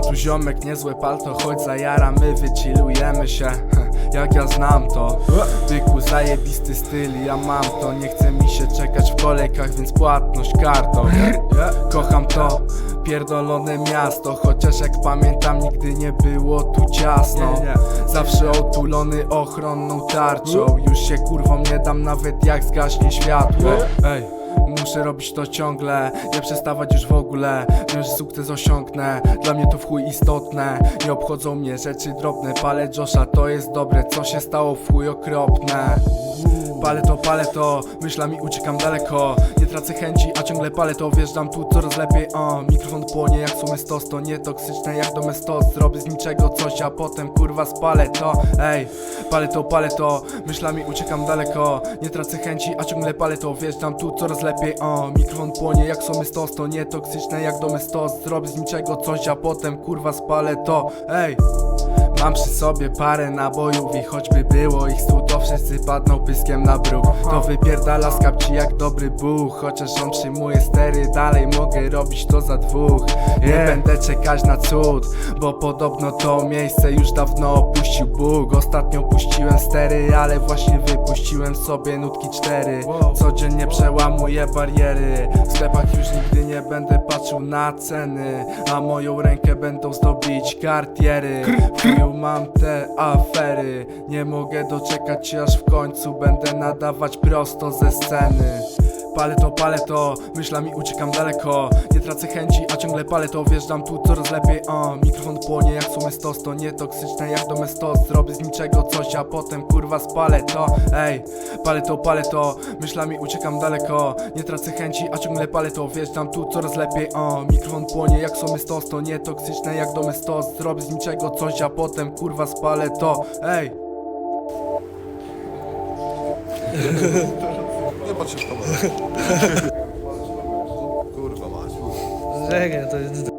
Tu ziomek niezłe palto, choć zajaramy, wychillujemy się. Jak ja znam to. Byku zajebisty styl, ja mam to. Nie chce mi się czekać w kolejkach, więc płatność kartą. Kocham to, pierdolone miasto Chociaż jak pamiętam nigdy nie było tu ciasno. Zawsze otulony ochronną tarczą. Już się kurwom nie dam nawet jak zgaśnie światło. Ej Muszę robić to ciągle, nie przestawać już w ogóle. Wiem, że sukces osiągnę, dla mnie to w chuj istotne. Nie obchodzą mnie rzeczy drobne, palę Josha, to jest dobre Co się stało w chuj okropne Palę to, palę to, myślami uciekam daleko. Nie tracę chęci, a ciągle palę to. Wjeżdżam tu coraz lepiej, o Mikrofon płonie jak sumy stos. To nie toksyczne jak domestos Zrobię z niczego coś, a potem kurwa spalę to. Ej, palę to, palę to. Myślami uciekam daleko. Nie tracę chęci, a ciągle palę to. Wjeżdżam tu coraz lepiej, o Mikrofon płonie jak sumy stos. To nie toksyczne jak domestos Zrobię z niczego coś, a potem kurwa spalę to. Ej Mam przy sobie parę nabojów i choćby było ich stu To wszyscy padną pyskiem na bruk. To wypierdala z kapci jak dobry buch Chociaż on przyjmuje stery Dalej mogę robić to za dwóch. Nie będę czekać na cud Bo podobno to miejsce już dawno opuścił Bóg. Ostatnio puściłem stery Ale właśnie wypuściłem sobie nutki cztery. Codziennie przełamuję bariery. W sklepach już nigdy nie będę patrzył na ceny A moją rękę będą zdobić kartiery mam te afery. Nie mogę doczekać się aż w końcu Będę nadawać prosto ze sceny Palę to, palę to, myślami uciekam daleko. Nie tracę chęci, a ciągle palę to Wjeżdżam tu coraz lepiej, o Mikrofon płonie jak sumy stos To nie toksyczne jak domestos Zrobię z niczego coś, a potem kurwa spalę to. Ej, palę to, palę to Myślami uciekam daleko. Nie tracę chęci, a ciągle palę to Wjeżdżam tu coraz lepiej, o Mikrofon płonie jak sumy stos To nie toksyczne jak domestos Zrobię z niczego coś, a potem kurwa spalę to. Ej Nie patrz się w kamerę. Kurwa mać. Czekaj, to jest...